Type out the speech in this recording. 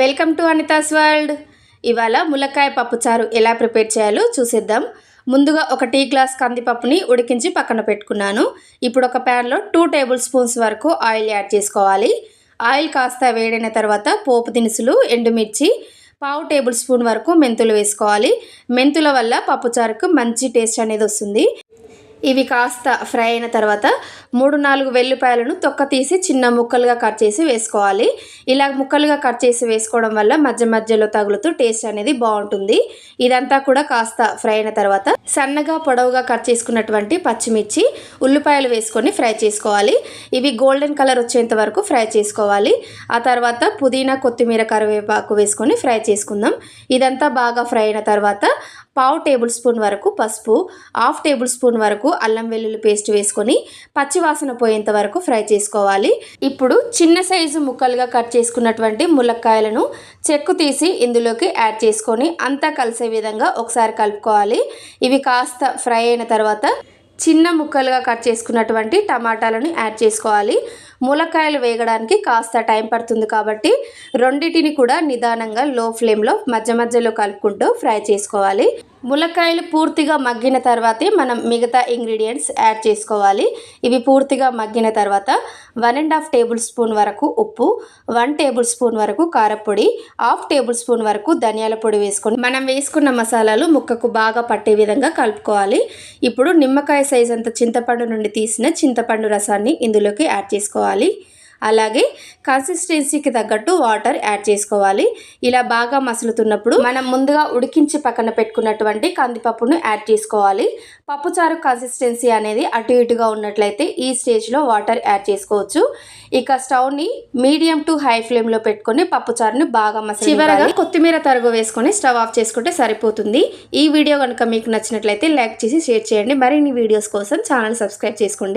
Welcome to Anita's world. ఇవాళ ములక్కాయ పప్పుచారు ఎలా ప్రిపేర్ చేయాలో చూసేద్దాం. ముందుగా ఒక టీ గ్లాస్ కందిపప్పుని ఉడికించి పక్కన పెట్టుకున్నాను. ఇప్పుడు ఒక ప్యాన్లో టూ టేబుల్ స్పూన్స్ వరకు ఆయిల్ యాడ్ చేసుకోవాలి. ఆయిల్ కాస్త వేడైన తర్వాత పోపు దినుసులు ఎండుమిర్చి పావు టేబుల్ స్పూన్ వరకు మెంతులు వేసుకోవాలి. మెంతుల వల్ల పప్పుచారుకు మంచి టేస్ట్ అనేది వస్తుంది. ఇవి కాస్త ఫ్రై అయిన తర్వాత మూడు నాలుగు వెల్లిపాయలను తొక్క తీసి చిన్న ముక్కలుగా కట్ చేసి వేసుకోవాలి. ఇలా ముక్కలుగా కట్ చేసి వేసుకోవడం వల్ల మధ్య మధ్యలో తగులుతూ టేస్ట్ అనేది బాగుంటుంది. ఇదంతా కూడా కాస్త ఫ్రై అయిన తర్వాత సన్నగా పొడవుగా కట్ చేసుకున్నటువంటి పచ్చిమిర్చి ఉల్లిపాయలు వేసుకొని ఫ్రై చేసుకోవాలి. ఇవి గోల్డెన్ కలర్ వచ్చేంత వరకు ఫ్రై చేసుకోవాలి. ఆ తర్వాత పుదీనా కొత్తిమీర కరివేపాకు వేసుకొని ఫ్రై చేసుకుందాం. ఇదంతా బాగా ఫ్రై అయిన తర్వాత పావు టేబుల్ స్పూన్ వరకు పసుపు హాఫ్ టేబుల్ స్పూన్ వరకు అల్లం వెల్లుల్లి పేస్ట్ వేసుకొని పచ్చివాసన పోయేంత వరకు ఫ్రై చేసుకోవాలి. ఇప్పుడు చిన్న సైజు ముక్కలుగా కట్ చేసుకున్నటువంటి ములక్కాయలను చెక్కు తీసి ఇందులోకి యాడ్ చేసుకొని అంతా కలిసే విధంగా ఒకసారి కలుపుకోవాలి. ఇవి కాస్త ఫ్రై అయిన తర్వాత చిన్న ముక్కలుగా కట్ చేసుకున్నటువంటి టమాటాలను యాడ్ చేసుకోవాలి. ములక్కాయలు వేగడానికి కాస్త టైం పడుతుంది కాబట్టి రెండింటిని కూడా నిదానంగా లో ఫ్లేమ్లో మధ్య మధ్యలో కలుపుకుంటూ ఫ్రై చేసుకోవాలి. ములక్కాయలు పూర్తిగా మగ్గిన తర్వాతే మనం మిగతా ఇంగ్రీడియంట్స్ యాడ్ చేసుకోవాలి. ఇవి పూర్తిగా మగ్గిన తర్వాత one and half table spoon వరకు ఉప్పు వన్ టేబుల్ స్పూన్ వరకు కారపొడి హాఫ్ టేబుల్ స్పూన్ వరకు ధనియాల పొడి వేసుకొని మనం వేసుకున్న మసాలాలు ముక్కకు బాగా పట్టే విధంగా కలుపుకోవాలి. ఇప్పుడు నిమ్మకాయ సైజ్ అంత చింతపండు నుండి తీసిన చింతపండు రసాన్ని ఇందులోకి యాడ్ చేసుకోవాలి. అలాగే కన్సిస్టెన్సీకి తగ్గట్టు వాటర్ యాడ్ చేసుకోవాలి. ఇలా బాగా మసులుతున్నప్పుడు మనం ముందుగా ఉడికించి పక్కన పెట్టుకున్నటువంటి కందిపప్పును యాడ్ చేసుకోవాలి. పప్పుచారు కన్సిస్టెన్సీ అనేది అటు ఇటుగా ఉన్నట్లయితే ఈ స్టేజ్లో వాటర్ యాడ్ చేసుకోవచ్చు. ఇక స్టవ్ని మీడియం టు హై ఫ్లేమ్లో పెట్టుకొని పప్పుచారుని బాగా మసలు చివరగా కొత్తిమీర తరుగు వేసుకొని స్టవ్ ఆఫ్ చేసుకుంటే సరిపోతుంది. ఈ వీడియో కనుక మీకు నచ్చినట్లయితే లైక్ చేసి షేర్ చేయండి. మరిన్ని వీడియోస్ కోసం ఛానల్ సబ్స్క్రైబ్ చేసుకోండి.